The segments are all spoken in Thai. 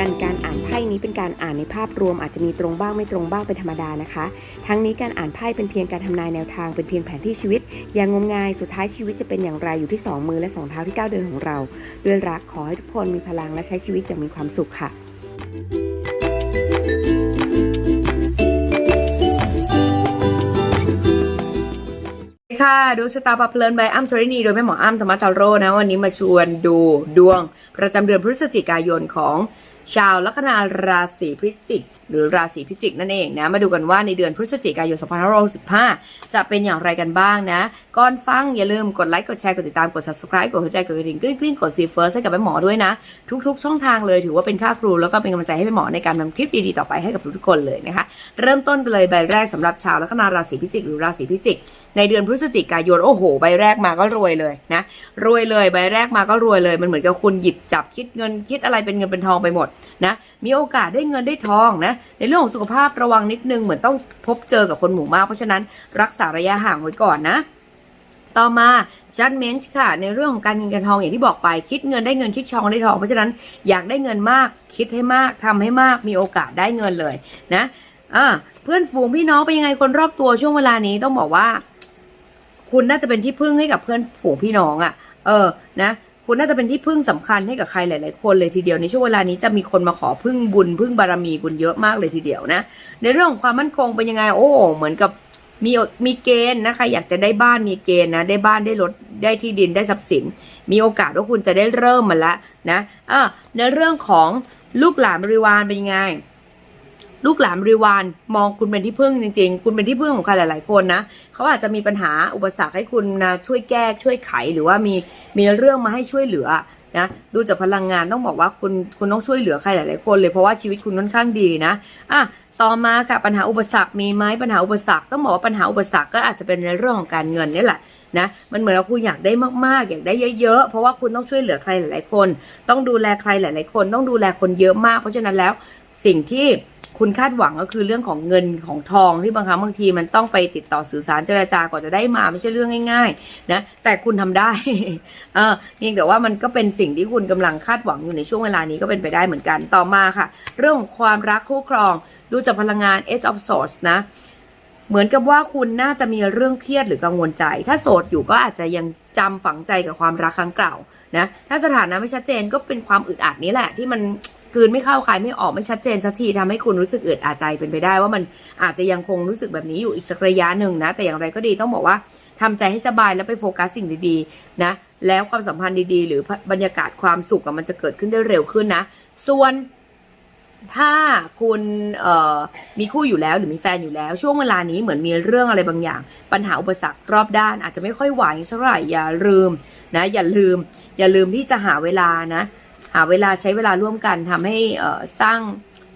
นี้เป็นการอ่านในภาพรวมอาจจะมีตรงบ้างไม่ตรงบ้างเป็นธรรมดานะคะ ทั้งนี้การอ่านไพ่เป็นเพียงการทำนายแนวทางเป็นเพียงแผนที่ชีวิต อย่างงมงายสุดท้ายชีวิตจะเป็นอย่างไรอยู่ที่สองมือและสองเท้าที่ก้าวเดินของเรา ด้วยรักขอให้ทุกคนมีพลังและใช้ชีวิตอย่างมีความสุขค่ะค่ะดูชะตาปะเพลินใบอ้ำทรินีโดยแม่หมออ้ำธรรมทาโร่นะวันนี้มาชวนดูดวงประจำเดือนพฤศจิกายนของ ชาวลัคนาราศีพิจิก หรือราศีพิจิกนั่นเองนะ มาดูกันว่าในเดือนพฤศจิกายน 2565 จะเป็นอย่างไรกันบ้างนะ ก่อนฟังอย่าลืมกดไลค์ กดแชร์ กดติดตาม กด subscribe กดหัวใจ กดกระดิ่งกริ๊งกริ๊งกดซีเฟิร์สให้กับแม่หมอด้วยนะ ทุกๆ ช่องทางเลยถือว่าเป็นค่าครู แล้วก็เป็นกำลังใจให้แม่หมอในการทำคลิปดีๆต่อไปให้กับทุกๆคนเลยนะคะ เริ่มต้นกันเลยใบแรกสำหรับชาวลัคนาราศีพิจิก หรือราศีพิจิก ในเดือนพฤศจิกายนโอ้โห ใบแรกมาก็รวยเลยนะ รวยเลยใบแรกมาก็รวยเลยมันเหมือนกับคุณหยิบจับคิดเงินคิดอะไรเป็นเงินเป็นทองไปหมดนะมีโอกาสได้เงินได้ทองนะในเรื่องของสุขภาพระวังนิดนึงเหมือนต้องพบเจอกับคนหมู่มาก เพราะฉะนั้นรักษาระยะห่างไว้ก่อนนะต่อมา judgment ค่ะ ในเรื่องของการเงินการทองอย่างที่บอกไป คิดเงินได้เงินคิดทองได้ทอง เพราะฉะนั้นอยากได้เงินมากคิดให้มากทำให้มากมีโอกาสได้เงินเลยนะอ่าเพื่อนฝูงพี่น้องเป็นยังไงคนรอบตัวช่วงเวลานี้ต้องบอกว่า คุณน่าจะเป็นที่พึ่งให้กับเพื่อนฝูงพี่น้องอะ่ะ เออนะ คุณน่าจะเป็นที่พึ่งสำคัญให้กับใครหลาย ๆ คนเลยทีเดียวในช่วงเวลานี้จะมีคนมาขอพึ่งบุญพึ่งบารมีคุณเยอะมากเลยทีเดียวนะ ในเรื่องของความมั่นคงเป็นยังไงโอ้เหมือนกับมีมีเกณฑ์นะคะอยากจะได้บ้านมีเกณฑ์นะได้บ้านได้รถได้ที่ดินได้ทรัพย์สิน มีโอกาสว่าคุณจะได้เริ่มมันละนะอ่าในเรื่องของลูกหลานบริวารเป็นยังไง ลูกหลานบริวารมองคุณเป็นที่พึ่งจริง ๆ คุณเป็นที่พึ่งของใครหลาย ๆ คนนะเขาอาจจะมีปัญหาอุปสรรคให้คุณนะช่วยแก้ช่วยไขหรือว่ามีมีเรื่องมาให้ช่วยเหลือนะดูจากพลังงานต้องบอกว่าคุณคุณต้องช่วยเหลือใครหลาย ๆ คนเลยเพราะว่าชีวิตคุณค่อนข้างดีนะอะต่อมาค่ะปัญหาอุปสรรคมีไหมปัญหาอุปสรรคต้องบอกว่าปัญหาอุปสรรคก็อาจจะเป็นในเรื่องของการเงินนี่แหละนะมันเหมือนกับคุณอยากได้มากๆ อยากได้เยอะๆ เพราะว่าคุณต้องช่วยเหลือใครหลาย ๆ คน ต้องดูแลใครหลาย ๆ คน ต้องดูแลคนเยอะมาก เพราะฉะนั้นแล้วสิ่งที่ คุณคาดหวังก็คือเรื่องของเงินของทองที่บางครั้งบางทีมันต้องไปติดต่อสื่อสารเจรจาก่อนจะได้มาไม่ใช่เรื่องง่าย ๆ นะแต่คุณทำได้ เออเพียงแต่ว่ามันก็เป็นสิ่งที่คุณกำลังคาดหวังอยู่ในช่วงเวลานี้ก็เป็นไปได้เหมือนกันต่อมาค่ะ เรื่องของความรักคู่ครอง ดูจากพลังงาน Edge of Swords นะเหมือนกับว่าคุณน่าจะมีเรื่องเครียดหรือกังวลใจ ถ้าโสดอยู่ก็อาจจะยังจำฝังใจกับความรักครั้งเก่านะ ถ้าสถานะไม่ชัดเจนก็เป็นความอึดอัดนี้แหละที่มัน กืนไม่เข้าคายไม่ออกไม่ชัดเจนสักทีทำให้คุณรู้สึกอึดอัดใจเป็นไปได้ ว่ามันอาจจะยังคงรู้สึกแบบนี้อยู่อีกสักระยะหนึ่งนะ แต่อย่างไรก็ดีต้องบอกว่าทำใจให้สบายแล้วไปโฟกัสสิ่งดีๆนะแล้วความสัมพันธ์ดีๆ หรือบรรยากาศความสุขมันจะเกิดขึ้นได้เร็วขึ้นนะ ส่วนถ้าคุณมีคู่อยู่แล้วหรือมีแฟนอยู่แล้ว ช่วงเวลานี้เหมือนมีเรื่องอะไรบางอย่าง ปัญหาอุปสรรครอบด้านอาจจะไม่ค่อยไหวสักเท่าไหร่อย่าลืมนะอย่าลืม อย่าลืมที่จะหาเวลานะ หาเวลาใช้เวลาร่วมกันทำให้สร้าง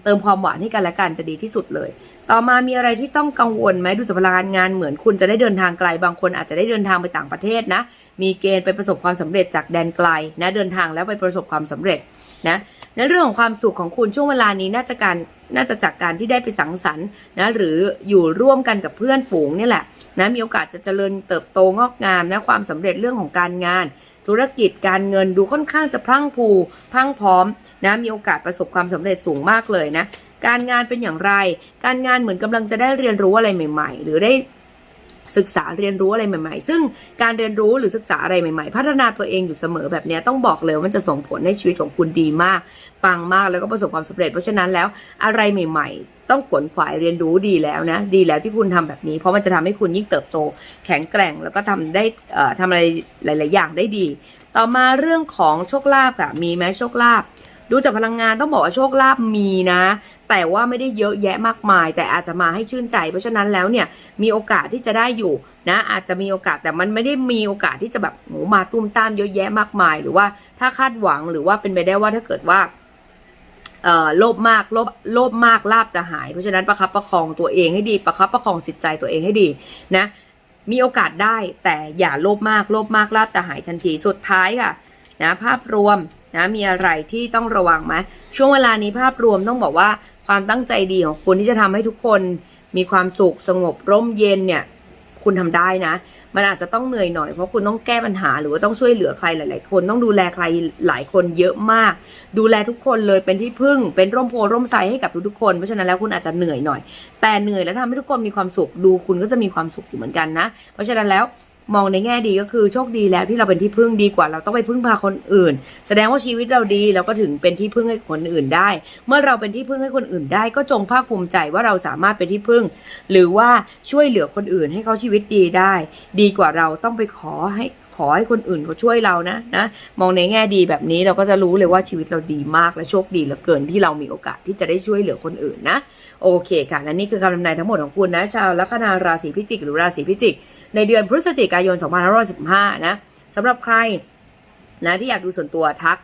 เติมความหวานให้กันและกันจะดีที่สุดเลย ต่อมามีอะไรที่ต้องกังวลไหมดูจากพลังงานงานเหมือนคุณจะได้เดินทางไกล บางคนอาจจะได้เดินทางไปต่างประเทศนะ มีเกณฑ์ไปประสบความสำเร็จจากแดนไกลนะเดินทางแล้วไปประสบความสำเร็จนะในเรื่องของความสุขของคุณช่วงเวลานี้น่าจะการน่าจะจากการที่ได้ไปสังสรรค์นะหรืออยู่ร่วมกันกับเพื่อนฝูงนี่แหละนะมีโอกาสจะเจริญเติบโตงอกงามนะความสำเร็จเรื่องของการงาน ธุรกิจการเงินดูค่อนข้างจะพรั่งพูพรั่งพร้อมนะมีโอกาสประสบความสำเร็จสูงมากเลยนะการงานเป็นอย่างไร การงานเหมือนกำลังจะได้เรียนรู้อะไรใหม่ ๆ หรือได้ ศึกษาเรียนรู้อะไรใหม่ ๆ ซึ่งการเรียนรู้หรือศึกษาอะไรใหม่ๆ พัฒนาตัวเองอยู่เสมอแบบนี้ต้องบอกเลยว่ามันจะส่งผลให้ชีวิตของคุณดีมาก ปังมากแล้วก็ประสบความสำเร็จ เพราะฉะนั้นแล้วอะไรใหม่ ๆ ต้องขวนขวายเรียนรู้ดีแล้วนะ ดีแล้วที่คุณทำแบบนี้ เพราะมันจะทำให้คุณยิ่งเติบโต แข็งแกร่งแล้วก็ทำได้เอ่อทำอะไรหลาย ๆ อย่างได้ดี ต่อมาเรื่องของโชคลาภค่ะมีไหมโชคลาภ ดูจากพลังงานต้องบอกว่าโชคลาภมีนะ แต่ว่าไม่ได้เยอะแยะมากมาย แต่อาจจะมาให้ชื่นใจ เพราะฉะนั้นแล้วเนี่ยมีโอกาสที่จะได้อยู่นะอาจจะมีโอกาสแต่มันไม่ได้มีโอกาสที่จะแบบหมาตุ้มตามเยอะแยะมากมาย หรือว่าถ้าคาดหวังหรือว่าเป็นไปได้ว่าถ้าเกิดว่าเออโลภมากโลภโลภมากลาบจะหาย เพราะฉะนั้นประคับประคองตัวเองให้ดี ประคับประคองจิตใจตัวเองให้ดีนะมีโอกาสได้แต่อย่าโลภมากโลภมากลาบจะหายทันทีสุดท้ายค่ะนะภาพรวม นะมีอะไรที่ต้องระวังไหมช่วงเวลานี้ภาพรวมต้องบอกว่าความตั้งใจดีของคุณที่จะทำให้ทุกคนมีความสุขสงบร่มเย็นเนี่ยคุณทำได้นะ มันอาจจะต้องเหนื่อยหน่อยเพราะคุณต้องแก้ปัญหาหรือว่าต้องช่วยเหลือใครหลาย ๆ คนต้องดูแลใครหลายคนเยอะมาก ดูแลทุกคนเลยเป็นที่พึ่งเป็นร่มโพร่มไทรให้กับทุกๆคนเพราะฉะนั้นแล้วคุณอาจจะเหนื่อยหน่อย แต่เหนื่อยแล้วทำให้ทุกคนมีความสุขดูคุณก็จะมีความสุขอยู่เหมือนกันนะ เพราะฉะนั้นแล้ว มองในแง่ดีก็คือโชคดีแล้วที่เราเป็นที่พึ่งดีกว่า เราต้องไปพึ่งพาคนอื่น แสดงว่าชีวิตเราดีเราก็ถึงเป็นที่พึ่งให้คนอื่นได้ เมื่อเราเป็นที่พึ่งให้คนอื่นได้ ก็จงภาคภูมิใจว่าเราสามารถเป็นที่พึ่ง หรือว่าช่วยเหลือคนอื่นให้เขาชีวิตดีได้ ดีกว่าเราต้องไปขอให้ขอให้คนอื่นเขาช่วยเรานะนะมองในแง่ดีแบบนี้เราก็จะรู้เลยว่าชีวิตเราดีมากและโชคดีเหลือเกินที่เรามีโอกาสที่จะได้ช่วยเหลือคนอื่นนะ โอเคค่ะและนี่คือคำทำนายทั้งหมดของคุณนะชาวลัคนาราศีพิจิก หรือราศีพิจิก ในเดือนพฤศจิกายน 2515 นะสำหรับใครนะที่อยากดูส่วนตัวทัก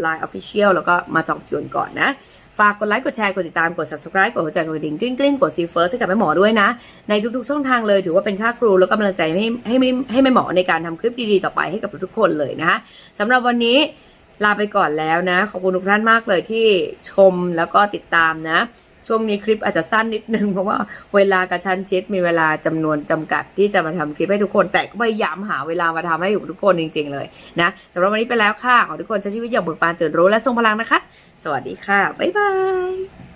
ไลน์ออฟฟิเชียลแล้วก็มาจองคิวก่อนนะ ฝากกดไลค์ กดแชร์ กดติดตาม กด subscribe กดหัวใจกดกระดิ่งกลิ้งกลิ้งกดซีเฟิร์สให้กับแม่หมอด้วยนะ ในทุกๆช่องทางเลยถือว่าเป็นค่าครูแล้วก็กำลังใจให้ให้ให้ให้แม่หมอในการทำคลิปดีๆต่อไปให้กับทุกๆคนเลยนะคะสำหรับวันนี้ลาไปก่อนแล้วนะ ขอบคุณทุกท่านมากเลยที่ชมแล้วก็ติดตามนะ ช่วงนี้คลิปอาจจะสั้นนิดนึง เพราะว่าเวลากระชั้นชิดมีเวลาจำนวนจำกัดที่จะมาทำคลิปให้ทุกคน แต่ก็พยายามหาเวลามาทำให้ทุกคนจริง ๆ เลยนะสำหรับวันนี้ไปแล้วค่ะ ขอทุกคนใช้ชีวิตอย่างเบิกบานตื่นรู้และทรงพลังนะคะ สวัสดีค่ะบ๊ายบาย